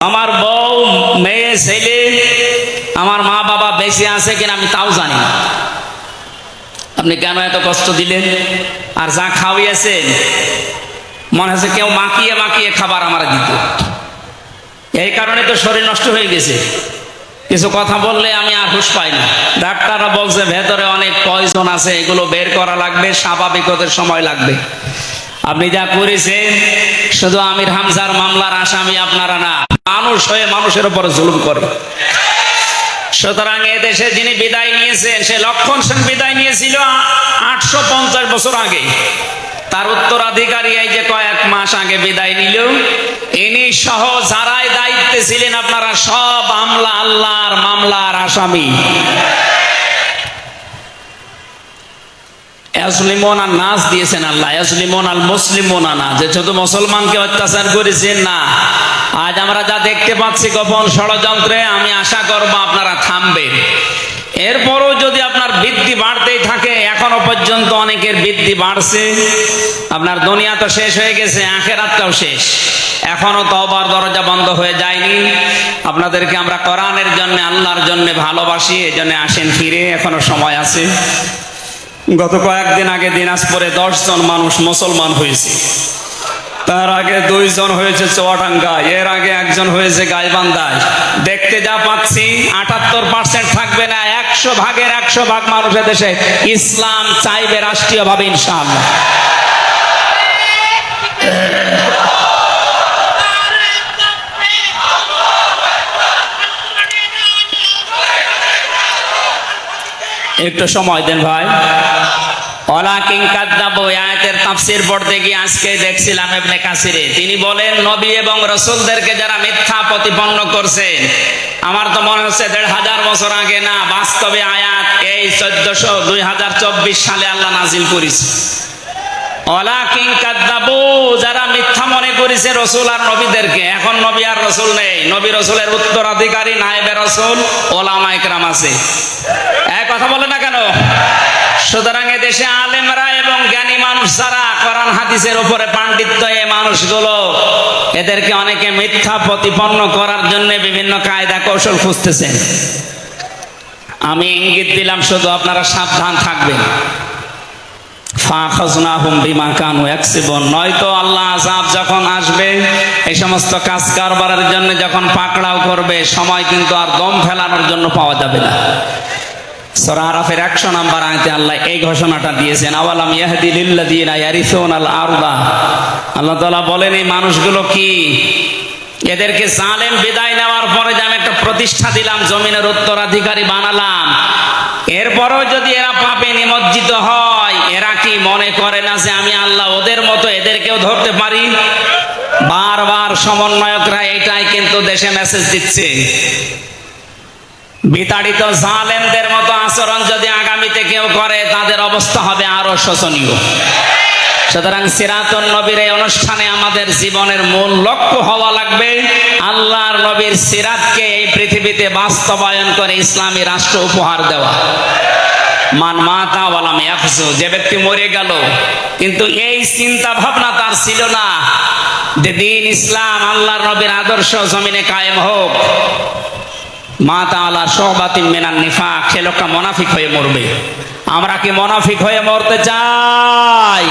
আমার বউ, মেয়ে, ছেলে, আমার মা বাবা বেঁচে আছে কিনা আমি তাও জানি না। আপনি কেন এত কষ্ট দিলেন? আর যা খাওয়াইয়েছেন, মনে হচ্ছে কেউ মাখিয়ে মাকিয়ে খাবার আমার দিত। এই কারণে তো শরীর নষ্ট হয়ে গেছে। কিছু কথা বললে আমি আর হুশ পাই না। ডাক্তাররা বলছে, ভেতরে অনেক পয়জন আছে, এগুলো বের করা লাগবে, স্বাভাবিক সময় লাগবে। আপনি যা করেছেন, শুধু আমির হামজার মামলার আসামি আপনারা না। মানুষ হয়ে মানুষের উপর জুলুম করে। সুতরাং দেশে যিনি বিদায় নিয়েছেন, সে লক্ষণ সেন বিদায় নিয়েছিল আটশো পঞ্চাশ বছর আগে। তার উত্তরাধিকারী এই যে কয়েক মাস আগে বিদায় নিল। ইনি সহ যারাই দায়িত্বে ছিলেন, আপনারা সব আমলা আল্লাহর মামলার আসামি। আর নাচ দিয়েছেন আল্লাহ এসলিমন আল মুসলিমন না যে শুধু মুসলমানকে অত্যাচার করেছেন না, আজ আমরা যা দেখতে পাচ্ছি গোপন ষড়যন্ত্রে, আমি আশা করব আপনারা থামবেন এরপরও যদি আপনার বৃদ্ধি বাড়তেই থাকে, এখনও পর্যন্ত অনেকের বৃদ্ধি বাড়ছে। আপনার দুনিয়া তো শেষ হয়ে গেছে, আখেরাতটাও শেষ। এখনও তবার দরজা বন্ধ হয়ে যায়নি। আপনাদেরকে আমরা কোরআনের জন্য, আল্লাহর জন্য ভালোবাসি, এজন্য আসেন ফিরে, এখনও সময় আছে। গত কয়েকদিন আগে দিনাজপুরে দশ জন মানুষ মুসলমান হয়েছে। তার আগে দুইজন হয়েছে চুয়াডাঙ্গা, এর আগে একজন হয়েছে গাইবান্ধায়। দেখতে যা পাচ্ছি, আটাত্তর পার্সেন্ট থাকবে না, একশো ভাগের একশো ভাগ মানুষের দেশে ইসলাম চাইবে রাষ্ট্রীয়ভাবে, ইনশাআল্লাহ। একটু সময় দেন ভাই। ওলা কিং কাদ্দাবু আয়াতের তাফসীর পড়তে গিয়ে আজকে দেখছিলাম ইবনে কাসিরে। তিনি বলেন, নবী এবং রসুলদেরকে যারা মিথ্যা প্রতিপন্ন করছেন, আমার তো মনে হচ্ছে দেড় হাজার বছর আগে না, বাস্তবে আয়াত এই চোদ্দশো দুই হাজার চব্বিশ সালে আল্লাহ নাজিল করেছে। ওলা কিং কাদ্দাবু যারা মিথ্যা মনে করেছে রসুল আর নবীদেরকে, এখন নবী আর রসুল নেই। নবী রসুলের উত্তরাধিকারী নায়েবে রসুল ওলামা একরাম আছে। এক কথা বলে না কেন? সুতরাং দেশে আলেমরা এবং জ্ঞানী মানুষ যারা কোরআন, হাদিসের উপরে পাণ্ডিত্য এই মানুষগুলো, এদেরকে অনেকে মিথ্যা প্রতিপন্ন করার জন্য বিভিন্ন কায়দা কৌশল খুঁজতেছেন। আমি ইঙ্গিত দিলাম শুধু আপনারা সাবধান থাকবেন। নয়তো আল্লাহ যখন আসবে সমস্ত জন্য যখন পাকড়াও করবে, সময় কিন্তু আর দম ফেলানোর জন্য পাওয়া যাবে না। সূরা আরাফের 100 নাম্বার আয়াতে আল্লাহ এই ঘোষণাটা দিয়েছেন, আওয়ালাম ইয়াহদি লিল্লাযিনা ইয়ারিসুনাল আরদা? আল্লাহ তাআলা বলেন, এই মানুষগুলো কি? এদেরকে জালেম বিদায় নেওয়ার পরে যে আমি একটা প্রতিষ্ঠা দিলাম, জমিনের উত্তরাধিকারী বানালাম। এরপরও যদি এরা পাপে নিমজ্জিত হয়, এরা কি মনে করে না যে আমি আল্লাহ ওদের মতো এদেরকেও ধরতে পারি? বারবার সমন্বয়করা এটাই কিন্তু দেশে মেসেজ দিচ্ছে। বিতাড়িত জালেমদের মতো আচরণ যদি আগামীতে কেউ করে, তাদের অবস্থা হবে আরও শোচনীয়। সুতরাং সিরাতুন নবীর এই অনুষ্ঠানে আমাদের জীবনের মূল লক্ষ্য হওয়া লাগবে, আল্লাহর নবীর সিরাতকে এই পৃথিবীতে বাস্তবায়ন করে ইসলামী রাষ্ট্র উপহার দেওয়া। মান মাতা ওয়ালাম ইয়াফজু, যে ব্যক্তি মরে গেল, কিন্তু এই চিন্তা ভাবনা তার ছিল না যে দিন ইসলাম আল্লাহর নবীর আদর্শ জমিনে কায়েম হোক। মা তাআলা সহবাতিন মিনান নিফাক, সে লোকটা মোনাফিক হয়ে মরবে। আমরা কি মোনাফিক হয়ে মরতে চাই?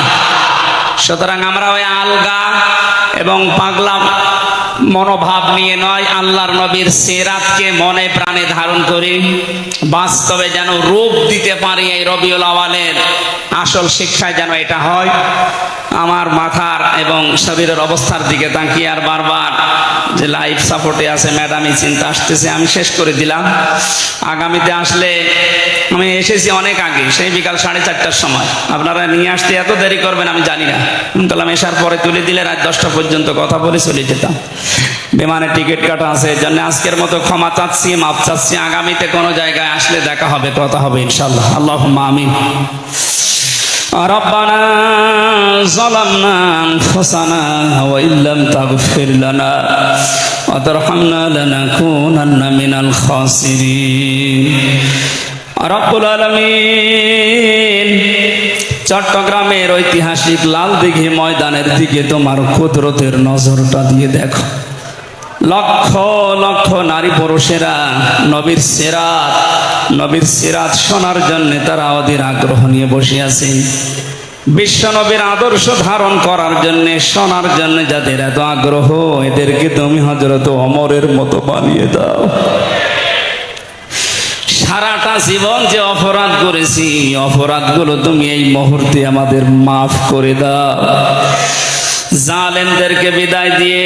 সুতরাং আমরা ওই আলগা এবং পাগলা মনোভাব নিয়ে নয়, আল্লাহর নবীর সেরাতকে মনে প্রাণে ধারণ করি। বাস্তবে যেন রূপ দিতে পারি এই রবিউল আওয়ালের। আসল শিক্ষায় যেন এটা হয়। আমার মাথার এবং শরীরের অবস্থার দিকে তাকিয়ে আর বারবার যে লাইফ সাপোর্টে আছে ম্যাডামই চিন্তা আসতেছে, আমি শেষ করে দিলাম। আগামীতে আসলে আমি এসেছি অনেক আগে, সেই বিকাল সাড়ে চারটার সময়। আপনারা নিয়ে আসতে এত দেরি করবেন, আমি জানি না। কালাম এসার পরে তুলে দিলে রাত দশটা পর্যন্ত কথা বলে চলে যেতাম। বিমানে টিকিট কাটা আছে এর জন্য আজকের মতো ক্ষমা চাচ্ছি মাপ চাচ্ছি। আগামীতে কোনো জায়গায় আসলে দেখা হবে, কথা হবে ইনশাল্লাহ আল্লাহ আমিন। ربنا ظلمنا أنفسنا وإن لم تغفر لنا وترحمنا لنكونن من الخاسرين رب العالمين চট্টগ্রামের ঐতিহাসিক লাল দিঘি ময়দানের দিকে তোমার কুদরতের নজরটা দিয়ে দেখো লক্ষ লক্ষ নারী পুরুষেরা নবীর সেরাত নবীর সেরাত শোনার জন্য তারা অধীর আগ্রহ নিয়ে বসে আছে। বিশ্ব নবীর আদর্শ ধারণ করার জন্য, শোনার জন্য যাদের এত আগ্রহ, এদেরকে তুমি হজরত অমরের মতো বানিয়ে দাও। সারাটা জীবন যে অপরাধ করেছি অপরাধগুলো তুমি এই মুহূর্তে আমাদের মাফ করে দাও। জালেমদেরকে বিদায় দিয়ে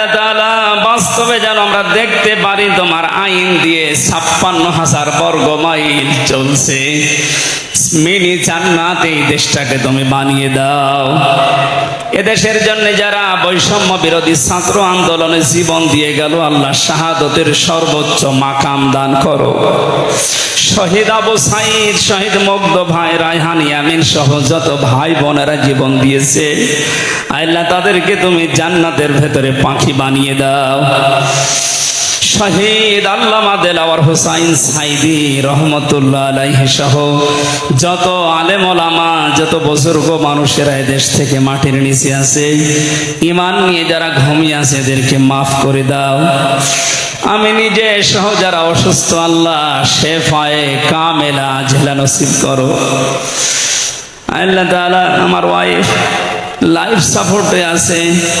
আল্লাহ বাস্তবে যেন আমরা দেখতে পারি তোমার আইন দিয়ে ছাপ্পান্ন হাজার বর্গ মাইল চলছে। মিনি জান্নাত এই দেশটাকে তুমি বানিয়ে দাও। এদেশের জন্য যারা বৈষম্য বিরোধী ছাত্র আন্দোলনে জীবন দিয়ে গেল, আল্লাহ শাহাদতের সর্বোচ্চ মাকাম দান করো। শহীদ আবু সাইদ, শহীদ মুগ্ধ ভাই, রায়হান ইয়ামিন সহ যত ভাই বোনেরা জীবন দিয়েছে, আল্লাহ তাদেরকে তুমি জান্নাতের ভেতরে পাখি বানিয়ে দাও। শহীদ আল্লামা দেলাওয়ার হুসাইন সাইদি রহমতুল্লাহ আলাইহি সহ যত আলেম ওলামা, যত বুজুর্গ মানুষেরা দেশ থেকে মাটির নিচে আছে, ইমান নিয়ে যারা ঘুমিয়ে আছে এদেরকে মাফ করে দাও। আমি নিজে সহ যারা অসুস্থ, আল্লাহ শেফায়ে কামেলা জেলা নসিব করো। আল্লাহ তাআলা আমার ওয়াইফ লাইফ সাপোর্টে আছে।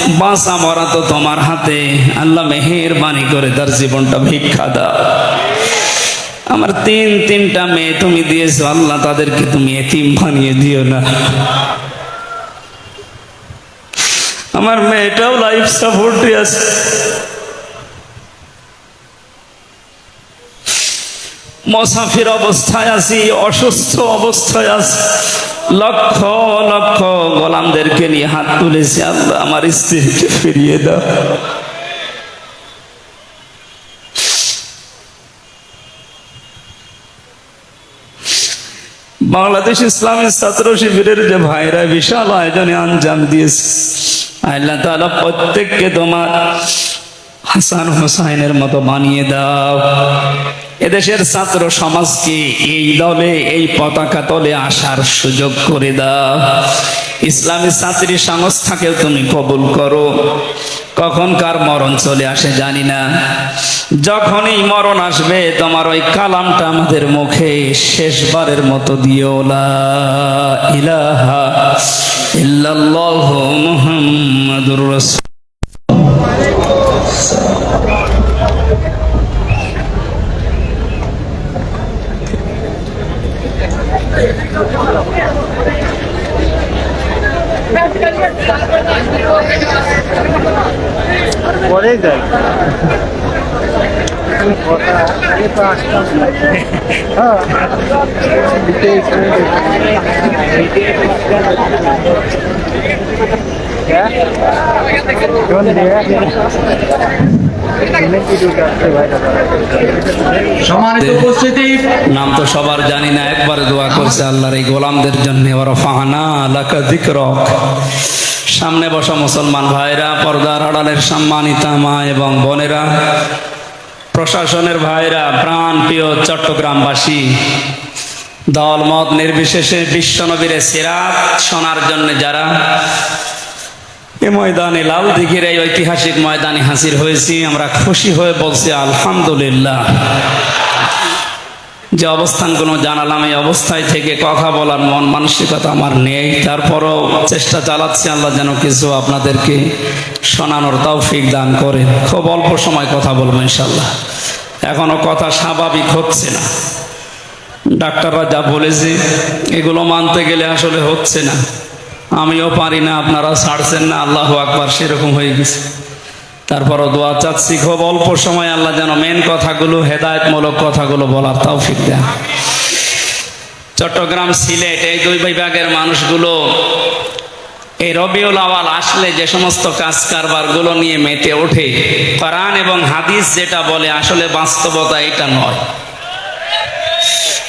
বাঁচা মরা তো তোমার হাতে। আল্লাহ মেহেরবানি করে তার জীবনটা ভিক্ষা দাও। আমার তিন তিনটা মেয়ে তুমি দিয়েছ, আল্লাহ তাদেরকে তুমি এতিম বানিয়ে দিও না। আমার মেয়েটাও লাইফ সাপোর্টে আছে। মসাফির অবস্থায় আছি, অসুস্থ অবস্থায় আছি। লক্ষ লক্ষ গোলামদেরকে নিয়ে হাত তুলেছি। আল্লাহ আমার স্ত্রীকে ফিরিয়ে দাও। বাংলাদেশ ইসলামী ছাত্র শিবিরের যে ভাইরা বিশাল আয়োজনে আঞ্জাম দিয়েছে, আল্লাহ তাআলা প্রত্যেককে তোমার হাসান হোসাইনের মতো বানিয়ে দাও। এদেশের ছাত্র সমাজকে এই দলে, এই পতাকা তলে আসার সুযোগ করে দাও? ইসলামী ছাত্রী সংস্থাকেও তুমি কবুল করো। কখন কার মরণ চলে আসে জানি না। যখনই মরণ আসবে, তোমার ওই কালামটা আমাদের মুখে শেষবারের মতো দিও। ইলাহা ইল্লাল্লাহু দিয়ে সম্মানিত উপস্থিতি। নাম তো সবার জানি না একবার দোয়া করছে আল্লাহর এই গোলামদের জন্য। ওরা ফাহানা আলাকা দিকরক সামনে বসা মুসলমান ভাইরা, পর্দার আড়ালের সম্মানিতা মা এবং বোনেরা, প্রশাসনের ভাইরা প্রাণ প্রিয় চট্টগ্রামবাসী, দল মত নির্বিশেষে বিশ্বনবীরে সিরাত শোনার জন্য যারা এ ময়দানে লাল দিঘির এই ঐতিহাসিক ময়দানে হাজির হয়েছি, আমরা খুশি হয়ে বলছি আলহামদুলিল্লাহ। যে অবস্থান অবস্থানগুলো জানালাম, এই অবস্থায় থেকে কথা বলার মন মানসিকতা আমার নেই। তারপরও চেষ্টা চালাচ্ছি আল্লাহ যেন কিছু আপনাদেরকে শোনানোর তৌফিক দান করে। খুব অল্প সময় কথা বলব ইনশাল্লাহ এখনও কথা স্বাভাবিক হচ্ছে না। ডাক্তাররা যা বলেছে, এগুলো মানতে গেলে আসলে হচ্ছে না। আমিও পারি না, আপনারা ছাড়ছেন না, আল্লাহ আকবার, সেরকম হয়ে গেছে। তারপরও দোয়া চাচ্ছি, খুব অল্প সময় আল্লাহ যেন মেন কথাগুলো, হেদায়তমূলক কথাগুলো বলার তাও দেন। চট্টগ্রাম সিলেট, এই দুই বিভাগের মানুষগুলো, এই রবিউল আওয়াল আসলে যে সমস্ত কাজ কারবারগুলো নিয়ে মেতে ওঠে, কোরআন এবং হাদিস যেটা বলে, আসলে বাস্তবতা এটা নয়।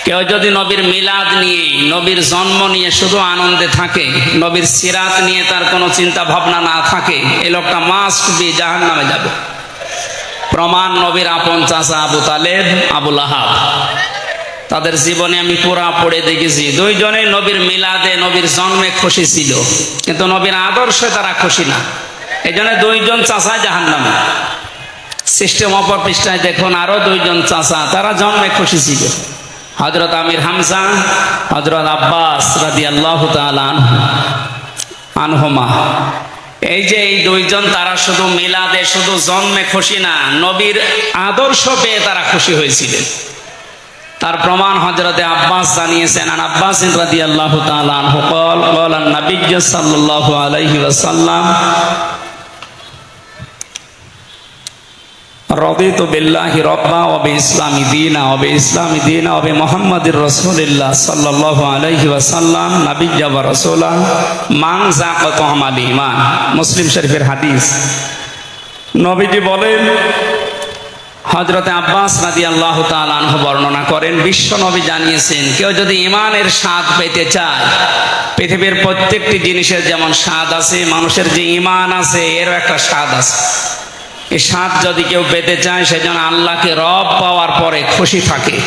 কেউ যদি নবীর মিলাদ নিয়ে, নবীর জন্ম নিয়ে শুধু আনন্দে থাকে, নবীর সিরাত নিয়ে তার কোনো চিন্তা ভাবনা না থাকে এই লোকটা মাস্ট বি জাহান নামে যাবে। প্রমাণ নবীর আপন চাচা আবু তালেব আবুল আহাব তাদের জীবনে আমি পুরা পড়ে দেখেছি, দুইজনেই নবীর মিলাদে, নবীর জন্মে খুশি ছিল। কিন্তু নবীর আদর্শে তারা খুশি না। এই জন্য দুইজন চাচা জাহান নামে সিস্টেম অপর পৃষ্ঠায় দেখুন, আরও দুইজন চাচা, তারা জন্মে খুশি ছিল। হজরত আমির হামজা হজরত আব্বাস রাদি আল্লাহ আনহমা। এই যে এই দুইজন তারা শুধু মিলাদে, শুধু জন্মে খুশি না, নবীর আদর্শ পেয়ে তারা খুশি হয়েছিলেন। তার প্রমাণ হজরতে আব্বাস জানিয়েছেন আর আব্বাস রাদি আল্লাহ আনহু কল কল নবী সাল্লাল্লাহু আলাইহি ওয়াসাল্লাম রদিত বিল্লাহি রব্বা ওবে ইসলামী দিনা ওবে ইসলামী দিনা ওবে মোহাম্মদুর রসুলিল্লাহ সাল্লাল্লাহু আলাইহি ওয়াসাল্লাম, নাবিয়্যা ওয়া রাসূলা মান যাকাত আমাল ঈমান। মুসলিম শরীফের হাদিস। নবীজি বলেন হজরতে আব্বাস রাদি আল্লাহ আনহু বর্ণনা করেন, বিশ্ব নবী জানিয়েছেন, কেউ যদি ইমানের স্বাদ পেতে চায়, পৃথিবীর প্রত্যেকটি জিনিসের যেমন স্বাদ আছে, মানুষের যে ইমান আছে, এরও একটা স্বাদ আছে। এই স্বাদ যদি কেউ পেতে চায়, সেজন্য আল্লাহকে রব পাওয়ার পরে খুশি থাকে।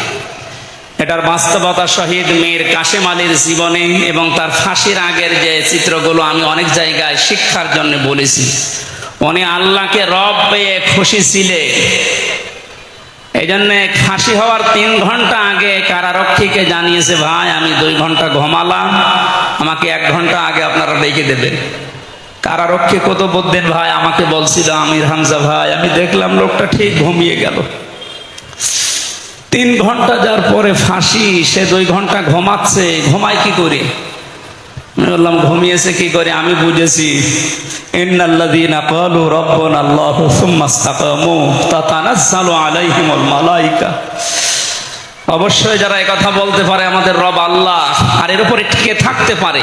এটার বাস্তবতা শহীদ মীর কাশেম আলীর জীবনে এবং তার ফাঁসির আগের যে চিত্রগুলো আমি অনেক জায়গায় শিক্ষার জন্য বলেছি। উনি আল্লাহকে রব পেয়ে খুশি ছিলেন। এই জন্যে ফাঁসি হওয়ার তিন ঘণ্টা আগে কারারক্ষীকে জানিয়েছে, ভাই, আমি দুই ঘণ্টা ঘুমালাম। আমাকে এক ঘণ্টা আগে আপনারা ডেকে দেবেন। কারারক্ষী কত বলতেন ভাই আমাকে বলছিল, আমির হামজা ভাই, আমি দেখলাম লোকটা ঠিক ঘুমিয়ে গেল। তিন ঘণ্টা যার পরে ফাঁসি, সে দুই ঘণ্টা ঘুমাচ্ছে, ঘুমায় কি করে? আমি বললাম, ঘুমিয়েছে কি করে? আমি বুঝেছি। ইন্নাল্লাযীনা ক্বালু রাব্বানা আল্লাহু সুম্মা ইসতাকামু তাতানাজ্জালু আলাইহিমুল মালায়েকা অবশ্যই যারা কথা বলতে পারে আমাদের রব আল্লাহ, আর এর উপরে টিকে থাকতে পারে।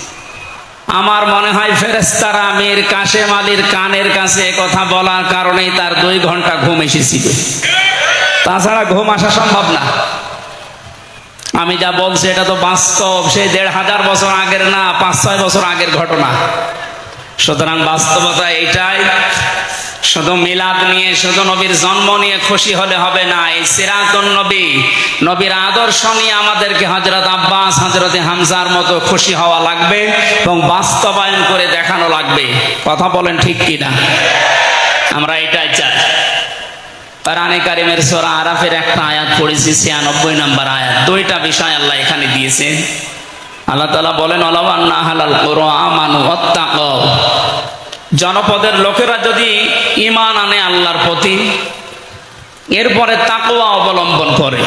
আমার মনে হয় ফেরেস্তারা আমির কাশেম আলীর কানের কাছে কথা বলার কারণেই তার দুই ঘণ্টা ঘুম এসেছিল। তাছাড়া ঘুম আসা সম্ভব না। আমি যা বলছি এটা তো বাস্তব, সেই দেড় হাজার বছর আগের না, পাঁচ ছয় বছর আগের ঘটনা। সুতরাং বাস্তবতা এইটাই শুধু মিলাদ নিয়ে, শুধু নবীর জন্ম নিয়ে খুশি হলে হবে না। এই সিরাতুন নবী, নবীর আদর্শ নিয়ে আমাদেরকে হজরত আব্বাস হজরতে হামজার মতো খুশি হওয়া লাগবে এবং বাস্তবায়ন করে দেখানো লাগবে। কথা বলেন ঠিক কিনা? আমরা এটাই চাই। কোরআনে কারিমের সোরা আরাফের একটা আয়াত পড়েছি, ছিয়ানব্বই নম্বর আয়াত। দুইটা বিষয় আল্লাহ এখানে দিয়েছে। আল্লাহ তালা বলেন অলবান্না হালাল করো আমানু অত্যাক জনপদের লোকেরা যদি ইমান আনে আল্লাহর প্রতি, এরপরে তাকওয়া অবলম্বন করে।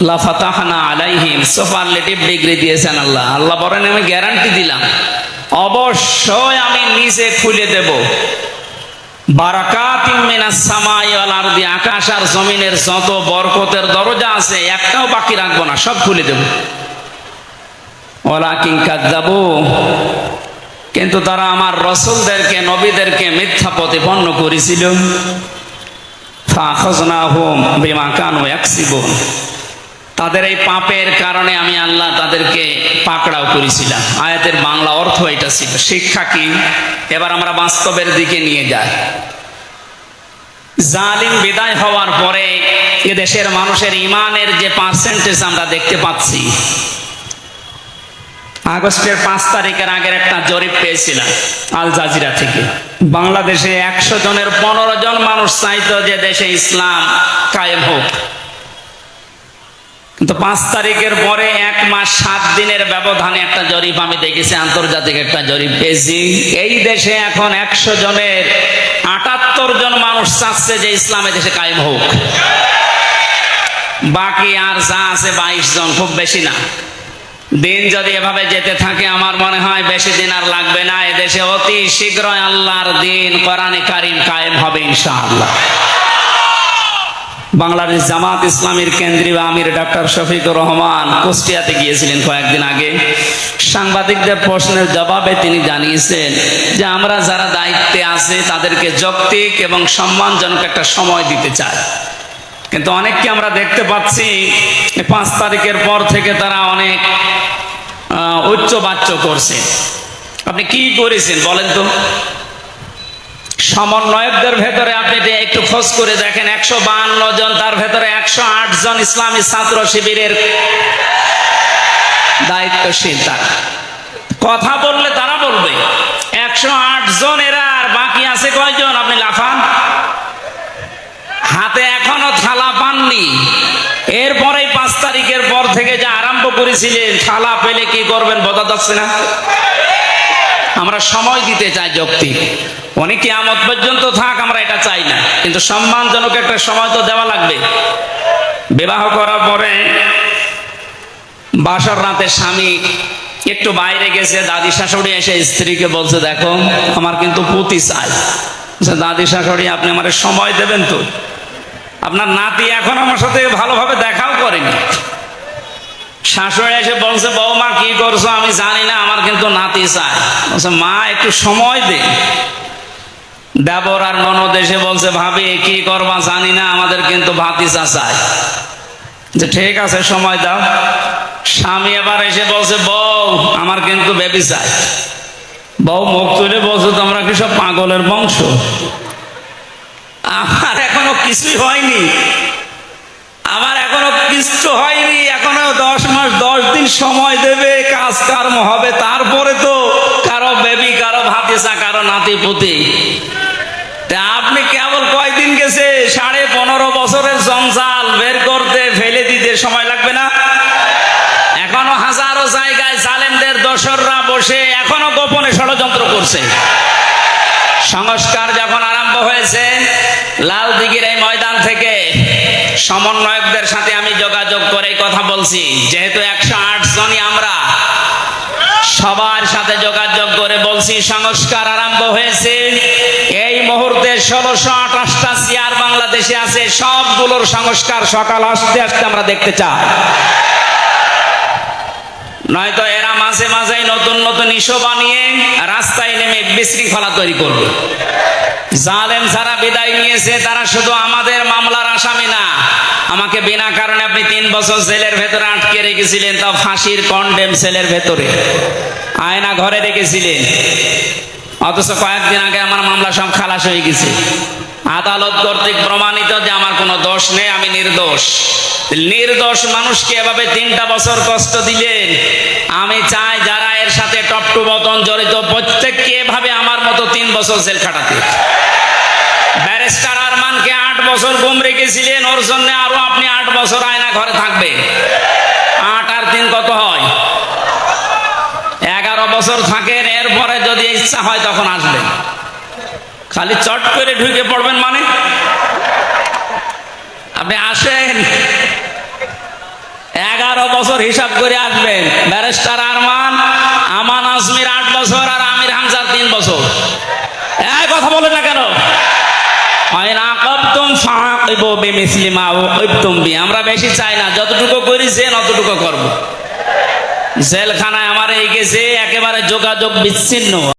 লাফাতাহানা আলাইহিম সুপারলেটিভ ডিগ্রি দিয়েছেন আল্লাহ। আল্লাহ বলেন, আমি গ্যারান্টি দিলাম। অবশ্যই আমি নিজে খুলে দেব। আকাশ আর জমিনের যত বরকতের দরজা আছে, একটাও বাকি রাখব না, সব খুলে দেব। ওলা কিং কাদ্দাবু কিন্তু তারা আমার রসুলদেরকে, নবীদেরকে মিথ্যা প্রতিপন্ন করেছিল। তাদের এই পাপের কারণে আমি আল্লাহ তাদেরকে পাকড়াও করেছিলাম। আয়াতের বাংলা অর্থ এটা ছিল। শিক্ষা কি? এবার আমরা বাস্তবের দিকে নিয়ে যাই। জালিম বিদায় হওয়ার পরে এ দেশের মানুষের ইমানের যে পার্সেন্টেজ আমরা দেখতে পাচ্ছি আগস্টের পাঁচ তারিখের আগের একটা জরিপ পেয়েছিলাম, আল জাজিরা থেকে। বাংলাদেশে একশো জনের পনেরো জন মানুষ চাইতো যে দেশে ইসলাম কায়েম হোক। কিন্তু পাঁচ তারিখের পরে এক মাস সাত দিনের ব্যবধানে একটা জরিপ আমি দেখেছি, আন্তর্জাতিক একটা জরিপ পেয়েছি। এই দেশে এখন একশো জনের আটাত্তর জন মানুষ চাচ্ছে যে ইসলামে দেশে কায়েম হোক। বাকি আর যা আছে বাইশ জন, খুব বেশি না। দিন যদি এভাবে যেতে থাকে, আমার মনে হয় বেশি দিন আর লাগবে না। এদেশে অতি শীঘ্রই আল্লাহর দিন, কোরআনে কারিম কায়েম হবে ইনশাআল্লাহ। বাংলাদেশ জামাত ইসলামীর কেন্দ্রীয় আমির ডক্টর শফিকুর রহমান কুষ্টিয়াতে গিয়েছিলেন কয়েকদিন আগে। সাংবাদিকদের প্রশ্নের জবাবে তিনি জানিয়েছেন যে, আমরা যারা দায়িত্বে আছে, তাদেরকে যৌক্তিক এবং সম্মানজনক একটা সময় দিতে চাই। কিন্তু অনেককে আমরা দেখতে পাচ্ছি পাঁচ তারিখের পর থেকে তারা অনেক আহ, উচ্চবাচ্য করছে। আপনি কি করেছেন বলেন তো? সমন্বয়কদের ভেতরে আপনি একটু খোঁজ করে দেখেন একশো বাহান্ন জন তার ভেতরে একশো আট জন ইসলামী ছাত্র শিবিরের দায়িত্বশীল তারা। কথা বললে তারা বলবে একশো আট জন এরা আর বাকি আছে কয়জন? আপনি লাফান। হাতে এখনও থালা পাননি। এরপরেই পাঁচ তারিখের পর থেকে যে আরম্ভ করেছিলেন থালা পেলে কি করবেন বোঝা যাচ্ছে না? আমরা সময় দিতে চাই যৌক্তিক। অনেক কিয়ামত পর্যন্ত থাক, আমরা এটা চাই না। কিন্তু সম্মানজনক একটা সময় তো দেওয়া লাগবে। বিবাহ করার পরে বাসর রাতে স্বামী একটু বাইরে গেছে, দাদি শাশুড়ি এসে স্ত্রীকে বলছে, দেখো, আমার কিন্তু পুতি চাই। দাদি শাশুড়ি, আপনি আমার সময় দেবেন তো? আপনার নাতি এখন আমার সাথে ভালোভাবে দেখাও করেনি। শাশুড়ি এসে বলছে, বৌমা, কি করছ? আমি জানি না, আমার কিন্তু নাতি বলছে, মা, একটু সময় দে। দেবর আর ননদ এসে বলছে, ভাবি, কি করবা জানি না, আমাদের কিন্তু ভাতিজা চাই যে, ঠিক আছে, সময় দাও। স্বামী এবার এসে বলছে, বউ, আমার কিন্তু বেবি চাই বউ মুখ তুলে বলছে, তোমরা কি সব পাগলের বংশ? আমার কিছুই হয়নি। আমার এখনও কিচ্ছু হয়নি, এখনও দশ মাস, দশ দিন সময় দেবে, কাজ কর্ম হবে, তারপরে তো কারও বেবি, কারও ভাতিসা কারও নাতি পুতি তা আপনি কেবল কয়দিন গেছে? সাড়ে পনেরো বছরের জঞ্জাল বের করতে, ফেলে দিতে সময় লাগবে না? এখনও হাজারো জায়গায় জালেমদের দোসররা বসে, এখনও গোপনে ষড়যন্ত্র করছে। সংস্কার যখন আরম্ভ হয়েছে, লাল দিঘির এই ময়দান থেকে সমন্বয়কদের সাথে আমি যোগাযোগ করে কথা বলছি। যেহেতু একশো আট জনই আমরা, সবার সাথে যোগাযোগ করে বলছি সংস্কার আরম্ভ হয়েছে। এই মুহূর্তে ষোলোশো আঠাশটা চেয়ার বাংলাদেশে আছে, সবগুলোর সংস্কার সকাল আসতে আসতে আমরা দেখতে চাই। নয়তো এরা মাঝে মাঝে নতুন নতুন ইস্যু বানিয়ে রাস্তায় নেমে বিশৃঙ্খলা তৈরি করবে। জালেম যারা বিদায় নিয়েছে, তারা শুধু আমাদের মামলার আসামি না, আমাকে বিনা কারণে আপনি তিন বছর জেলের ভেতরে আটকে রেখেছিলেন, তাও ফাঁসির কন্ডেম সেলের ভেতরে। আয়না ঘরে রেখেছিলেন। অথচ কয়েকদিন আগে আমার মামলা সব খালাস হয়ে গেছে। আদালত কর্তৃক প্রমাণিত যে আমার কোনো দোষ নেই, আমি নির্দোষ। নির্দোষ মানুষকে এভাবে তিনটা বছর কষ্ট দিলেন। আমি চাই যারা এর সাথে টপটু বতন জড়িত, প্রত্যেককে এভাবে আমার মতো তিন বছর জেল খাটাতে। ব্যারিস্টার আরমানকে আট বছর গুম রেখেছিলেন, ওর জন্য আরও আপনি আট বছর আয়না ঘরে থাকবে। আট আর তিন কত হয়? এগারো বছর থাকেন, এরপরে যদি ইচ্ছা হয় তখন আসবেন। খালি চট করে ঢুকে পড়বেন মানে? আপনি আসেন। এগারো বছর হিসাব করে আসবেন। ব্যারিস্টার আরমান, আমান আজমির আট বছর আর আমির হামজার তিন বছর। এই কথা বলে না কেন? আমরা বেশি চাই না, যতটুকু করি করেছেন অতটুকু করব। জেলখানায় আমার এই গেছে একেবারে যোগাযোগ বিচ্ছিন্ন।